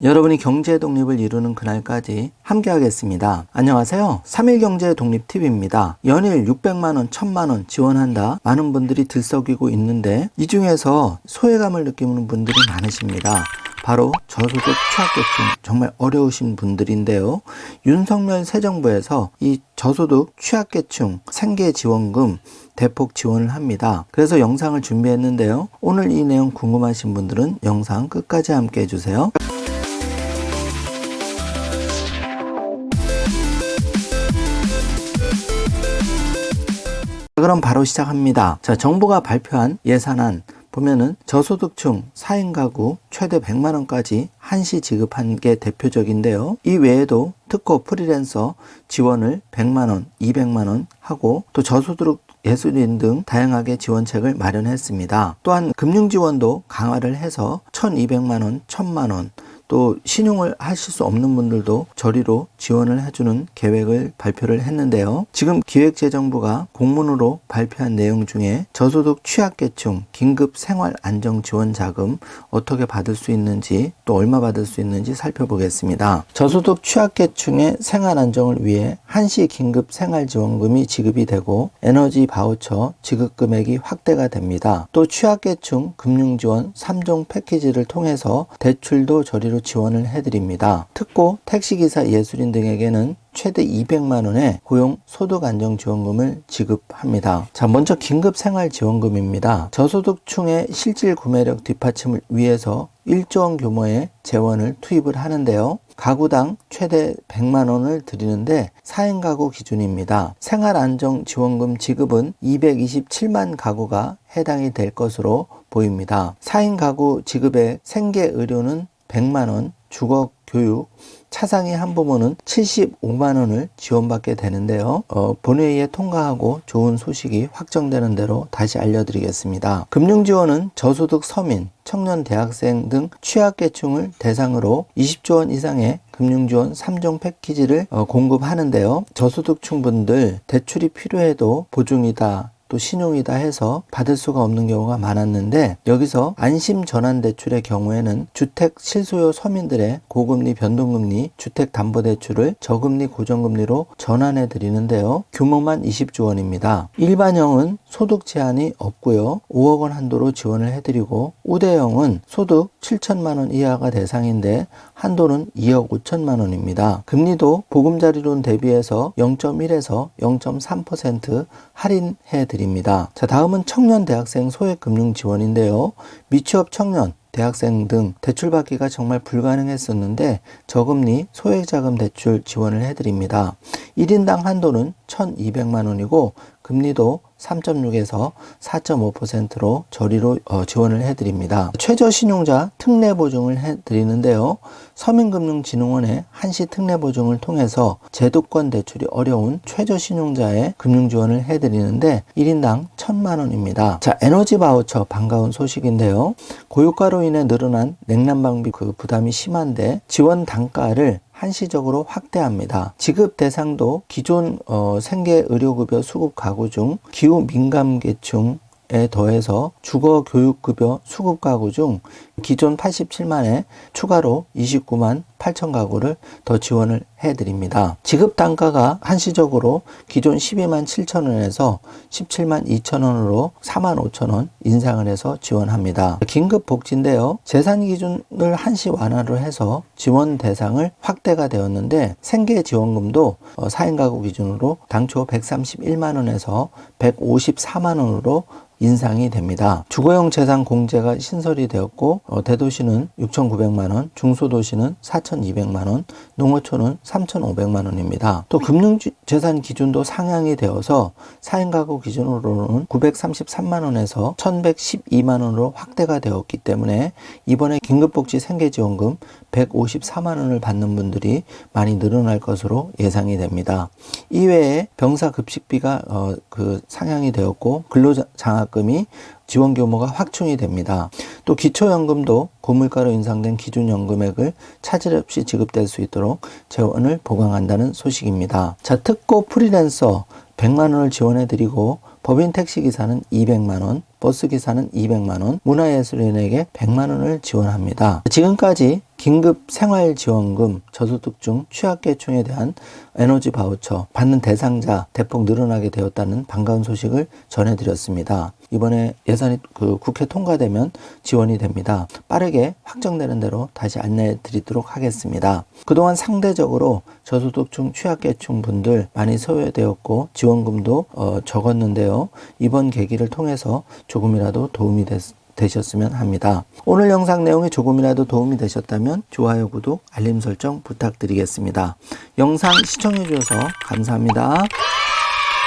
여러분이 경제 독립을 이루는 그날까지 함께 하겠습니다. 안녕하세요. 3일 경제 독립 팁입니다. 연일 600만원, 1000만원 지원한다. 많은 분들이 들썩이고 있는데 이 중에서 소외감을 느끼는 분들이 많으십니다. 바로 저소득 취약계층 정말 어려우신 분들인데요. 윤석열 새 정부에서 이 저소득 취약계층 생계 지원금 대폭 지원을 합니다. 그래서 영상을 준비했는데요. 오늘 이 내용 궁금하신 분들은 영상 끝까지 함께 해주세요. 그럼 바로 시작합니다. 자, 정부가 발표한 예산안 보면은 저소득층 4인 가구 최대 100만 원까지 한시 지급한 게 대표적인데요. 이 외에도 특고 프리랜서 지원을 100만 원, 200만 원 하고 또 저소득 예술인 등 다양하게 지원책을 마련했습니다. 또한 금융 지원도 강화를 해서 1,200만 원, 1,000만 원 또 신용을 하실 수 없는 분들도 저리로 지원을 해주는 계획을 발표를 했는데요. 지금 기획재정부가 공문으로 발표한 내용 중에 저소득 취약계층 긴급 생활 안정 지원 자금 어떻게 받을 수 있는지 또 얼마 받을 수 있는지 살펴보겠습니다. 저소득 취약계층의 생활 안정을 위해 한시 긴급 생활 지원금이 지급이 되고 에너지 바우처 지급 금액이 확대가 됩니다. 또 취약계층 금융 지원 3종 패키지를 통해서 대출도 저리로 지원을 해드립니다. 특고 택시기사 예술인 등에게는 최대 200만 원의 고용 소득 안정 지원금을 지급합니다. 자, 먼저 긴급 생활 지원금입니다. 저소득층의 실질 구매력 뒷받침을 위해서 1조 원 규모의 재원을 투입을 하는데요. 가구당 최대 100만 원을 드리는데 4인 가구 기준입니다. 생활 안정 지원금 지급은 227만 가구가 해당이 될 것으로 보입니다. 4인 가구 지급의 생계 의료는 100만 원, 주거 교육, 차상위 한 부모는 75만 원을 지원받게 되는데요. 어, 본회의에 통과하고 좋은 소식이 확정되는 대로 다시 알려드리겠습니다. 금융 지원은 저소득 서민, 청년 대학생 등 취약계층을 대상으로 20조 원 이상의 금융지원 3종 패키지를 어, 공급하는데요. 저소득층 분들 대출이 필요해도 보증이다, 또 신용이다 해서 받을 수가 없는 경우가 많았는데 여기서 안심 전환 대출의 경우에는 주택 실소유 서민들의 고금리 변동금리 주택 담보 대출을 저금리 고정금리로 전환해 드리는데요. 규모만 20조 원입니다. 일반형은 소득 제한이 없고요. 5억 원 한도로 지원을 해 드리고 우대형은 소득 7천만 원 이하가 대상인데 한도는 2억 5천만 원입니다. 금리도 보금자리론 대비해서 0.1에서 0.3% 할인해 드립니다. 자, 다음은 청년 대학생 소액 금융 지원인데요. 미취업 청년 대학생 등 대출받기가 정말 불가능했었는데 저금리 소액자금 대출 지원을 해드립니다. 1인당 한도는 1,200만 원이고 금리도 3.6에서 4.5%로 저리로 어, 지원을 해드립니다. 최저신용자 특례보증을 해드리는데요. 서민금융진흥원의 한시 특례보증을 통해서 제도권 대출이 어려운 최저신용자의 금융지원을 해드리는데 1인당 1천만 원입니다. 자, 에너지 바우처 반가운 소식인데요. 고유가로 인해 늘어난 냉난방비 그 부담이 심한데 지원 단가를 한시적으로 확대합니다. 지급 대상도 기존 어, 생계 의료급여 수급 가구 중 기후 민감 계층 에 더해서 주거 교육급여 수급 가구 중 기존 87만에 추가로 29만 8천 가구를 더 지원을 해드립니다. 지급 단가가 한시적으로 기존 12만 7천 원에서 17만 2천 원으로 4만 5천 원 인상을 해서 지원합니다. 긴급 복지인데요. 재산 기준을 한시 완화를 해서 지원 대상을 확대가 되었는데 생계 지원금도 4인 가구 기준으로 당초 131만 원에서 154만 원으로 인상이 됩니다. 주거용 재산 공제가 신설이 되었고 어, 대도시는 6,900만 원, 중소도시는 4,200만 원, 농어촌은 3,500만 원입니다. 또 금융 재산 기준도 상향이 되어서 4인 가구 기준으로는 933만 원에서 1,112만 원으로 확대가 되었기 때문에 이번에 긴급복지 생계지원금 154만 원을 받는 분들이 많이 늘어날 것으로 예상이 됩니다. 이외에 병사 급식비가 어, 그 상향이 되었고 근로장학 장학금이 지원 규모가 확충이 됩니다. 또 기초연금도 고물가로 인상된 기준연금액을 차질 없이 지급될 수 있도록 재원을 보강한다는 소식입니다. 자, 특고 프리랜서 100만 원을 지원해 드리고 법인 택시 기사는 200만 원, 버스 기사는 200만 원, 문화예술인에게 100만 원을 지원합니다. 지금까지 긴급 생활지원금, 저소득중, 취약계층에 대한 에너지 바우처 받는 대상자 대폭 늘어나게 되었다는 반가운 소식을 전해드렸습니다. 이번에 예산이 그 국회 통과되면 지원이 됩니다. 빠르게 확정되는 대로 다시 안내해 드리도록 하겠습니다. 그동안 상대적으로 저소득층 취약계층 분들 많이 소외되었고 지원금도 어, 적었는데요. 이번 계기를 통해서 조금이라도 도움이 됐, 되셨으면 합니다. 오늘 영상 내용이 조금이라도 도움이 되셨다면 좋아요, 구독, 알림 설정 부탁드리겠습니다. 영상 시청해 주셔서 감사합니다.